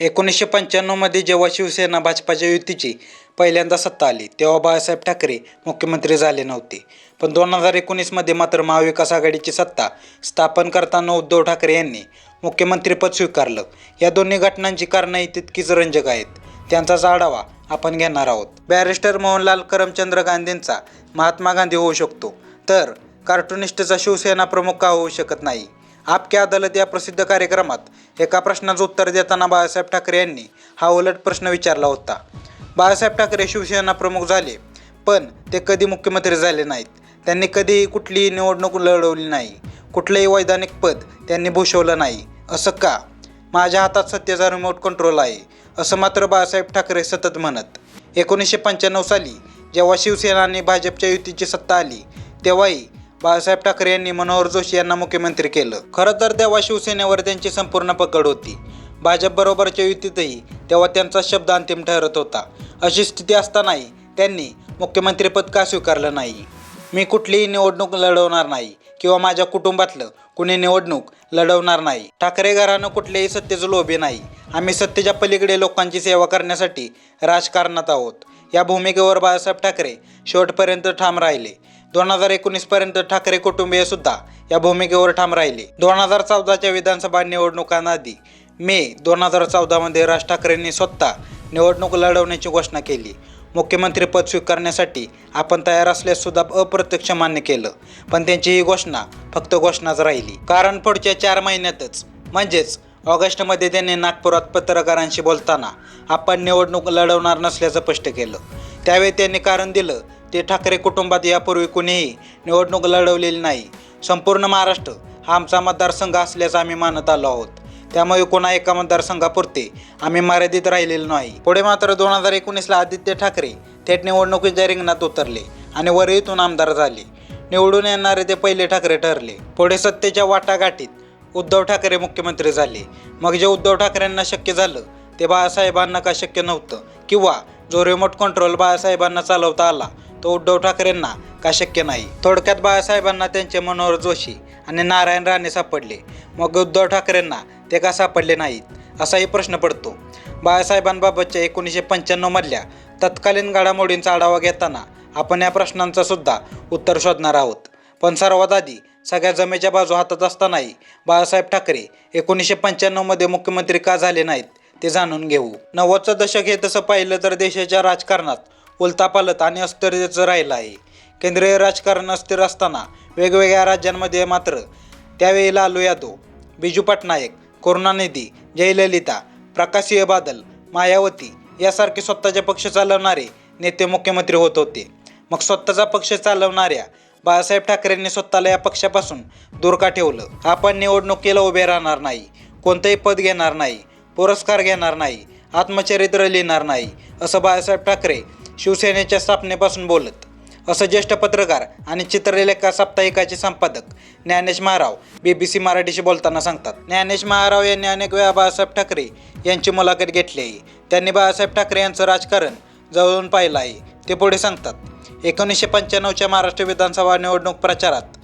एकोणीसशे पंच्याण्णवमध्ये जेव्हा शिवसेना भाजपाच्या युतीची पहिल्यांदा सत्ता आली तेव्हा बाळासाहेब ठाकरे मुख्यमंत्री झाले नव्हते. पण दोन हजार एकोणीसमध्ये मात्र महाविकास आघाडीची सत्ता स्थापन करताना उद्धव ठाकरे यांनी मुख्यमंत्रीपद स्वीकारलं. या दोन्ही घटनांची कारणंही तितकीच रंजक आहेत. त्यांचाच आढावा आपण घेणार आहोत. बॅरिस्टर मोहनलाल करमचंद्र गांधींचा महात्मा गांधी होऊ शकतो तर कार्टुनिस्टचा शिवसेना प्रमुख का होऊ शकत नाही? आपके अदालत या प्रसिद्ध कार्यक्रमात? एका प्रश्नाचं उत्तर देताना बाळासाहेब ठाकरे यांनी हा उलट प्रश्न विचारला होता. बाळासाहेब ठाकरे शिवसेना प्रमुख झाले पण ते कधी मुख्यमंत्री झाले नाहीत. त्यांनी कधीही कुठलीही निवडणूक लढवली नाही. कुठलंही वैधानिक पद त्यांनी भूषवलं नाही. असं का? माझ्या हातात सत्तेचा रिमोट कंट्रोल आहे असं मात्र बाळासाहेब ठाकरे सतत म्हणत. एकोणीसशे पंच्याण्णव साली जेव्हा शिवसेना आणि भाजपच्या युतीची सत्ता आली तेव्हाही बाळासाहेब ठाकरे यांनी मनोहर जोशी यांना मुख्यमंत्री केलं. खरं तर तेव्हा शिवसेनेवर त्यांची संपूर्ण पकड होती. भाजपबरोबरच्या युतीतही तेव्हा त्यांचा शब्द अंतिम ठरत होता. अशी स्थिती असतानाही त्यांनी मुख्यमंत्रीपद का स्वीकारलं नाही? मी कुठलीही निवडणूक लढवणार नाही किंवा माझ्या कुटुंबातलं कुणी निवडणूक लढवणार नाही. ठाकरे घरानं कुठलेही सत्तेचं लोभे नाही. आम्ही सत्तेच्या पलीकडे लोकांची सेवा करण्यासाठी राजकारणात आहोत. या भूमिकेवर बाळासाहेब ठाकरे शेवटपर्यंत ठाम राहिले. दोन हजार एकोणीसपर्यंत ठाकरे कुटुंबीय सुद्धा या भूमिकेवर ठाम राहिले. दोन हजार चौदाच्या विधानसभा निवडणुकांआधी मे दोन हजार चौदामध्ये राज ठाकरेंनी स्वतः निवडणूक लढवण्याची घोषणा केली. मुख्यमंत्रीपद स्वीकारण्यासाठी आपण तयार असल्यास सुद्धा अप्रत्यक्ष मान्य केलं पण त्यांची ही घोषणा फक्त घोषणाच राहिली. कारण पुढच्या चार महिन्यातच म्हणजेच ऑगस्टमध्ये त्यांनी नागपुरात पत्रकारांशी बोलताना आपण निवडणूक लढवणार नसल्याचं स्पष्ट केलं. त्यावेळी त्यांनी कारण दिलं ते ठाकरे कुटुंबात यापूर्वी कुणीही निवडणूक लढवलेली नाही. संपूर्ण महाराष्ट्र हा आमचा मतदारसंघ असल्याचं आम्ही मानत आलो आहोत. त्यामुळे कोणा एका मतदारसंघापुरते आम्ही मर्यादित राहिलेलो नाही. पुढे मात्र दोन हजार एकोणीसला आदित्य ठाकरे थेट निवडणुकीच्या रिंगणात उतरले आणि वरळीतून आमदार झाले. निवडून येणारे ते पहिले ठाकरे ठरले. पुढे सत्तेच्या वाटाघाटीत उद्धव ठाकरे मुख्यमंत्री झाले. मग जे उद्धव ठाकरेंना शक्य झालं ते बाळासाहेबांना का शक्य नव्हतं? किंवा जो रिमोट कंट्रोल बाळासाहेबांना चालवता आला तो उद्धव ठाकरेंना का शक्य नाही? थोडक्यात बाळासाहेबांना त्यांचे मनोहर जोशी आणि नारायण राणे सापडले. मग उद्धव ठाकरेंना ते का सापडले नाहीत? असाही प्रश्न पडतो. बाळासाहेबांबाबतच्या एकोणीसशे पंच्याण्णवमधल्या तत्कालीन घडामोडींचा आढावा घेताना आपण या प्रश्नांचं सुद्धा उत्तर शोधणार आहोत. पण सर्वात आधी सगळ्या जमेच्या बाजू हातात असतानाही बाळासाहेब ठाकरे एकोणीसशे पंच्याण्णवमध्ये मुख्यमंत्री का झाले नाहीत ते जाणून घेऊ. नव्वदचं दशक हे तसं पाहिलं तर देशाच्या राजकारणात उलतापालत आणि अस्थिरतेचं राहिलं आहे. केंद्रीय राजकारण अस्थिर असताना वेगवेगळ्या राज्यांमध्ये मात्र त्यावेळी लालू यादव बिजू पटनायक करुणानिधी जयललिता प्रकाशीय बादल मायावती यासारखे स्वतःचे पक्ष चालवणारे नेते मुख्यमंत्री होत होते. मग स्वतःचा पक्ष चालवणाऱ्या बाळासाहेब ठाकरेंनी स्वतःला या पक्षापासून दूर का ठेवलं? आपण निवडणुकीला उभे राहणार नाही कोणतंही पद घेणार नाही पुरस्कार घेणार नाही आत्मचरित्र लिहिणार नाही असं बाळासाहेब ठाकरे शिवसेनेच्या स्थापनेपासून बोलत असं ज्येष्ठ पत्रकार आणि चित्रलेखा साप्ताहिकाचे संपादक Dnyanesh Maharao B B C मराठीशी बोलताना सांगतात. ज्ञानेश महाराव यांनी अनेक वेळा बाळासाहेब ठाकरे यांची मुलाखत घेतली आहे. त्यांनी बाळासाहेब ठाकरे यांचं राजकारण जवळून पाहिलं आहे. ते पुढे सांगतात एकोणीसशे पंच्याण्णवच्या महाराष्ट्र विधानसभा निवडणूक प्रचारात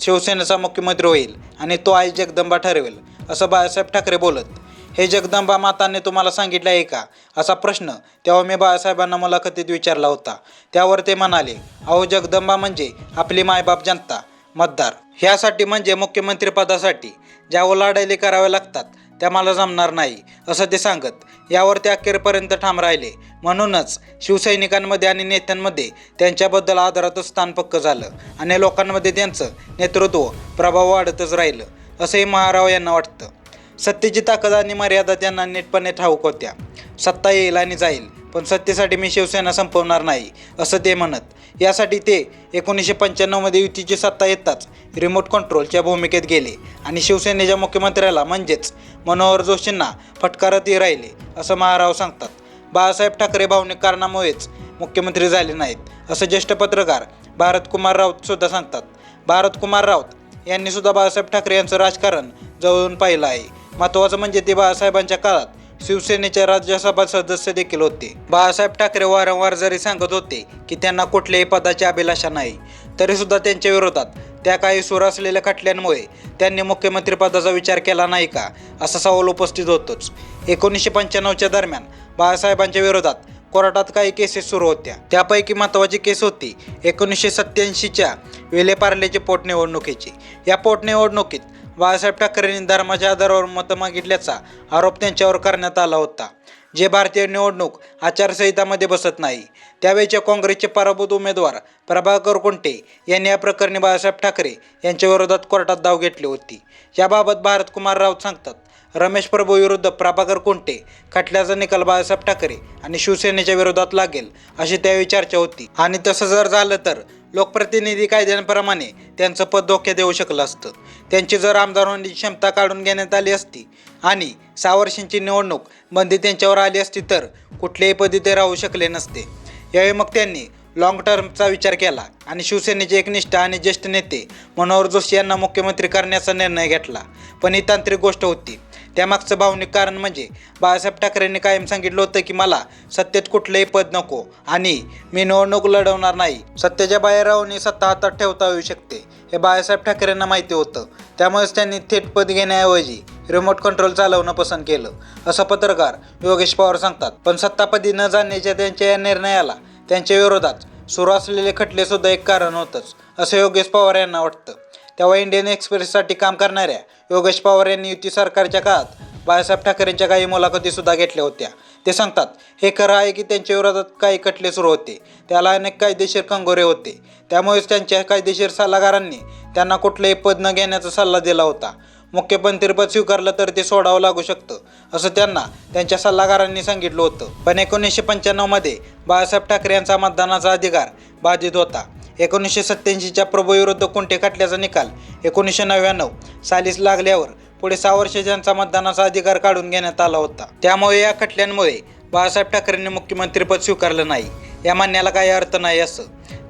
शिवसेनेचा मुख्यमंत्री होईल आणि तो आई जगदंबा ठरवेल असं बाळासाहेब ठाकरे बोलत हे जगदंबा माताने तुम्हाला सांगितलं आहे का? असा प्रश्न तेव्हा मी बाळासाहेबांना मुलाखतीत विचारला होता. त्यावर ते म्हणाले अहो जगदंबा म्हणजे आपली मायबाप जनता मतदार. ह्यासाठी म्हणजे मुख्यमंत्रीपदासाठी ज्या ओलाढायले कराव्या लागतात त्या मला जमणार नाही असं ते सांगत यावर ते अखेरपर्यंत ठाम राहिले. म्हणूनच शिवसैनिकांमध्ये आणि नेत्यांमध्ये त्यांच्याबद्दल आदरातच स्थान पक्क झालं आणि लोकांमध्ये त्यांचं नेतृत्व प्रभाव वाढतच राहिलं असंही महाराव यांना वाटतं. सत्तेची ताकद आणि मर्यादा त्यांना नीटपणे ठाऊक होत्या. सत्ता येईल आणि जाईल पण सत्तेसाठी मी शिवसेना संपवणार नाही असं ते म्हणत. यासाठी ते एकोणीसशे पंच्याण्णवमध्ये युतीची सत्ता येताच रिमोट कंट्रोलच्या भूमिकेत गेले आणि शिवसेनेच्या मुख्यमंत्र्याला म्हणजेच मनोहर जोशींना फटकारतही राहिले असं महाराव सांगतात. बाळासाहेब ठाकरे भावनिक कारणामुळेच मुख्यमंत्री झाले नाहीत असं ज्येष्ठ पत्रकार भारतकुमार राऊत सुद्धा सांगतात. भारतकुमार राऊत यांनी सुद्धा बाळासाहेब ठाकरे यांचं राजकारण जवळून पाहिलं आहे. महत्त्वाचं म्हणजे ते बाळासाहेबांच्या काळात शिवसेनेचे राज्यसभा सदस्य देखील होते. बाळासाहेब ठाकरे वारंवार जरी सांगत होते की त्यांना कुठल्याही पदाची अभिलाषा नाही तरीसुद्धा त्यांच्या विरोधात त्या काही सुर असलेल्या खटल्यांमुळे त्यांनी मुख्यमंत्रीपदाचा विचार केला नाही का असा सवाल उपस्थित होतोच. एकोणीसशे पंच्याण्णवच्या दरम्यान बाळासाहेबांच्या विरोधात कोर्टात काही केसेस सुरू होत्या. त्यापैकी महत्त्वाची केस होती एकोणीसशे सत्त्याऐंशीच्या विलेपार्लेची पोटनिवडणुकीची. या पोटनिवडणुकीत बाळासाहेब ठाकरेंनी धर्माच्या आधारावर मतं मागितल्याचा आरोप त्यांच्यावर करण्यात आला होता. जे भारतीय निवडणूक आचारसंहितामध्ये बसत नाही त्यावेळच्या काँग्रेसचे पराभूत उमेदवार प्रभाकर कुंटे यांनी या प्रकरणी बाळासाहेब ठाकरे यांच्या विरोधात कोर्टात धाव घेतली होती. याबाबत भारत कुमार राऊत सांगतात रमेश प्रभू विरुद्ध प्रभाकर कुंटे खटल्याचा निकाल बाळासाहेब ठाकरे आणि शिवसेनेच्या विरोधात लागेल अशी त्यावेळी चर्चा होती. आणि तसं जर झालं तर लोकप्रतिनिधी कायद्यांप्रमाणे त्यांचं पद धोक्यात येऊ शकलं असतं. त्यांची जर आमदार होण्याची क्षमता काढून घेण्यात आली असती आणि सहा वर्षांची निवडणूक बंदी त्यांच्यावर आली असती तर कुठल्याही पदी ते राहू शकले नसते. यावेळी मग त्यांनी लाँग टर्मचा विचार केला आणि शिवसेनेचे एकनिष्ठ आणि ज्येष्ठ नेते मनोहर जोशी यांना मुख्यमंत्री करण्याचा निर्णय घेतला. पण ही तांत्रिक गोष्ट होती. त्यामागचं भावनिक कारण म्हणजे बाळासाहेब ठाकरेंनी कायम सांगितलं होतं की मला सत्तेत कुठलंही पद नको आणि मी निवडणूक लढवणार नाही. सत्तेच्या बाहेर राहून सत्ता हातात ठेवता येऊ शकते हे बाळासाहेब ठाकरेंना माहिती होतं. त्यामुळेच त्यांनी थेट पद घेण्याऐवजी रिमोट कंट्रोल चालवणं पसंत केलं. असं पत्रकार योगेश पवार सांगतात. पण सत्तापदी न जाण्याच्या त्यांच्या या निर्णयाला त्यांच्या विरोधात सुरू असलेले खटले सुद्धा एक कारण होतंच असं योगेश पवार यांना वाटतं. तेव्हा इंडियन एक्सप्रेससाठी काम करणाऱ्या योगेश पवार यांनी युती सरकारच्या काळात बाळासाहेब ठाकरेंच्या काही मुलाखतीसुद्धा घेतल्या होत्या. ते सांगतात हे खरं आहे की त्यांच्या विरोधात काही खटले सुरू होते. त्याला अनेक कायदेशीर कंगोरे होते. त्यामुळेच त्यांच्या कायदेशीर सल्लागारांनी त्यांना कुठलंही पद न घेण्याचा सल्ला दिला होता. मुख्यमंत्रीपद स्वीकारलं तर ते सोडावं लागू शकतं असं त्यांना त्यांच्या सल्लागारांनी सांगितलं होतं. पण एकोणीसशे पंच्याण्णवमध्ये बाळासाहेब ठाकरे यांचा मतदानाचा अधिकार बाधित होता. एकोणीसशे सत्त्याऐंशीच्या प्रभूविरुद्ध कोणते खटल्याचा निकाल. एकोणीसशे नव्याण्णव सालीस लागल्यावर पुढे सहा वर्ष ज्यांचा मतदानाचा अधिकार काढून घेण्यात आला होता. त्यामुळे या खटल्यांमुळे बाळासाहेब ठाकरेंनी मुख्यमंत्रीपद स्वीकारलं नाही. या म्हणण्याला काही अर्थ नाही असं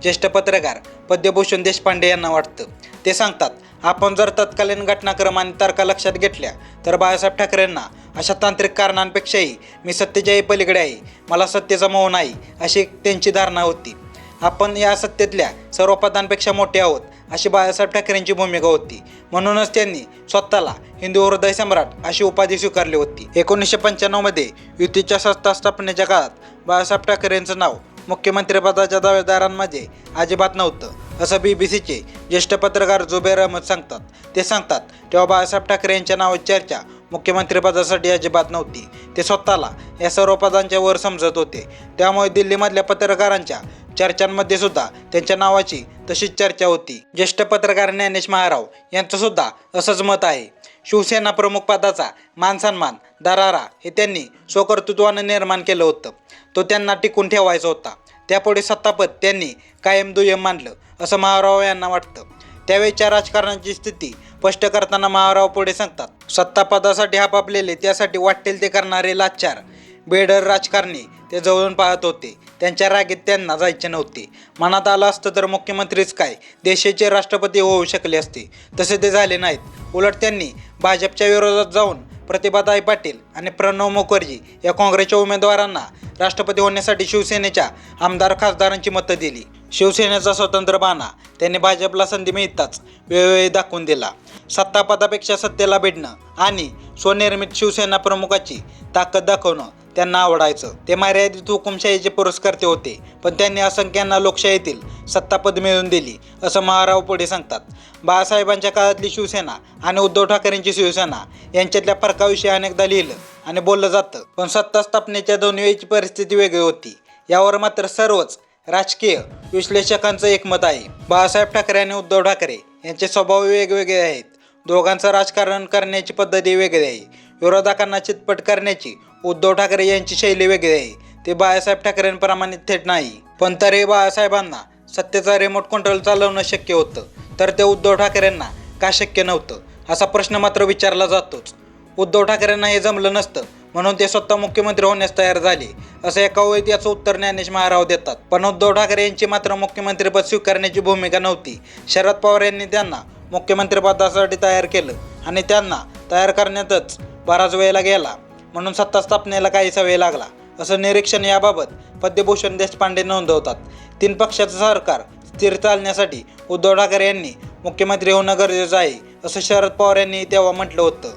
ज्येष्ठ पत्रकार पद्मभूषण देशपांडे यांना वाटतं. ते सांगतात आपण जर तत्कालीन घटनाक्रम आणि तारखा लक्षात घेतल्या तर बाळासाहेब ठाकरेंना अशा तांत्रिक कारणांपेक्षाही मी सत्तेच्याही पलीकडे आहे. मला सत्तेचा मोह नाही अशी त्यांची धारणा होती. आपण या सत्तेतल्या सर्व पदांपेक्षा मोठे आहोत अशी बाळासाहेब ठाकरेंची भूमिका होती. म्हणूनच त्यांनी स्वतःला हिंदू हृदय सम्राट अशी उपाधी स्वीकारली होती. एकोणीसशे पंच्याण्णवमध्ये युतीच्या सत्ता स्थापनेच्या काळात बाळासाहेब ठाकरेंचं नाव मुख्यमंत्रीपदाच्या दावेदारांमध्ये अजिबात नव्हतं असं बी बी सीचे ज्येष्ठ पत्रकार जुबेर अहमद सांगतात. ते सांगतात तेव्हा बाळासाहेब ठाकरे यांच्या नावाची चर्चा मुख्यमंत्रीपदासाठी अजिबात नव्हती. ते स्वतःला या सर्व पदांच्या वर समजत होते. त्यामुळे दिल्लीमधल्या पत्रकारांच्या चर्चांमध्ये सुद्धा त्यांच्या नावाची तशीच चर्चा होती. ज्येष्ठ पत्रकार ज्ञानेश महाराव यांचं सुद्धा असंच मत आहे. शिवसेना प्रमुख पदाचा मानसन्मान दरारा हे त्यांनी स्वकर्तृत्वानं निर्माण केलं होतं. तो त्यांना टिकून ठेवायचा होता. त्यापुढे सत्तापद त्यांनी कायम दुय्यम मानलं असं महाराव यांना वाटतं. त्यावेळच्या राजकारणाची स्थिती स्पष्ट करताना महाराव पुढे सांगतात सत्तापदासाठी हापापलेले त्यासाठी वाटेल ते करणारे लाचार बेडर राजकारणी ते जवळून पाहत होते. त्यांच्या रागेत त्यांना जायचे नव्हते. मनात आलं असतं तर मुख्यमंत्रीच काय? देशाचे राष्ट्रपती होऊ शकले असते. तसे ते झाले नाहीत. उलट त्यांनी भाजपच्या विरोधात जाऊन प्रतिभाताई पाटील आणि प्रणव मुखर्जी या काँग्रेसच्या उमेदवारांना राष्ट्रपती होण्यासाठी शिवसेनेच्या आमदार खासदारांची मतं दिली. शिवसेनेचा स्वतंत्र बाणा त्यांनी भाजपला संधी मिळताच वेळोवेळी दाखवून दिला. सत्तापदापेक्षा सत्तेला भिडणं आणि स्वनिर्मित शिवसेना प्रमुखाची ताकद दाखवणं त्यांना आवडायचं. ते मर्यादित हुकुमशाहीचे पुरस्कर्ते होते पण त्यांनी असंख्यांना लोकशाहीतील सत्तापद मिळवून दिली असं महाराव पुढे सांगतात. बाळासाहेबांच्या काळातली शिवसेना आणि उद्धव ठाकरेंची शिवसेना यांच्यातल्या फरकाविषयी अनेकदा लिहिलं आणि बोललं जातं पण सत्ता स्थापनेच्या दोन्ही वेळची परिस्थिती वेगळी होती. यावर मात्र सर्वच राजकीय विश्लेषकांचं एकमत आहे. बाळासाहेब ठाकरे आणि उद्धव ठाकरे यांचे स्वभाव वेगवेगळे आहेत. दोघांचं राजकारण करण्याची पद्धती वेगळी आहे. विरोधकांना चितपट करण्याची उद्धव ठाकरे यांची शैली वेगळी आहे. ते बाळासाहेब ठाकरेंप्रमाणे थेट नाही. पण तरी बाळासाहेबांना सत्तेचा रिमोट कंट्रोल चालवणं शक्य होतं. तर ते उद्धव ठाकरेंना का शक्य नव्हतं? असा प्रश्न मात्र विचारला जातोच. उद्धव ठाकरेंना हे जमलं नसतं. म्हणून ते स्वतः मुख्यमंत्री होण्यास तयार झाले असं एका वेळी याचं उत्तर ज्ञानेश महाराव देतात. पण उद्धव ठाकरे यांची मात्र मुख्यमंत्रीपद स्वीकारण्याची भूमिका नव्हती. शरद पवार यांनी त्यांना मुख्यमंत्रीपदासाठी तयार केलं आणि त्यांना तयार करण्यातच बराच वेळेला गेला. म्हणून सत्ता स्थापनेला काहीसा वेळ लागला. असं निरीक्षण याबाबत पद्मभूषण देशपांडे नोंदवतात. तीन पक्षाचं सरकार स्थिर चालण्यासाठी उद्धव ठाकरे यांनी मुख्यमंत्री होणं गरजेचं आहे असं शरद पवार यांनी तेव्हा म्हटलं होतं.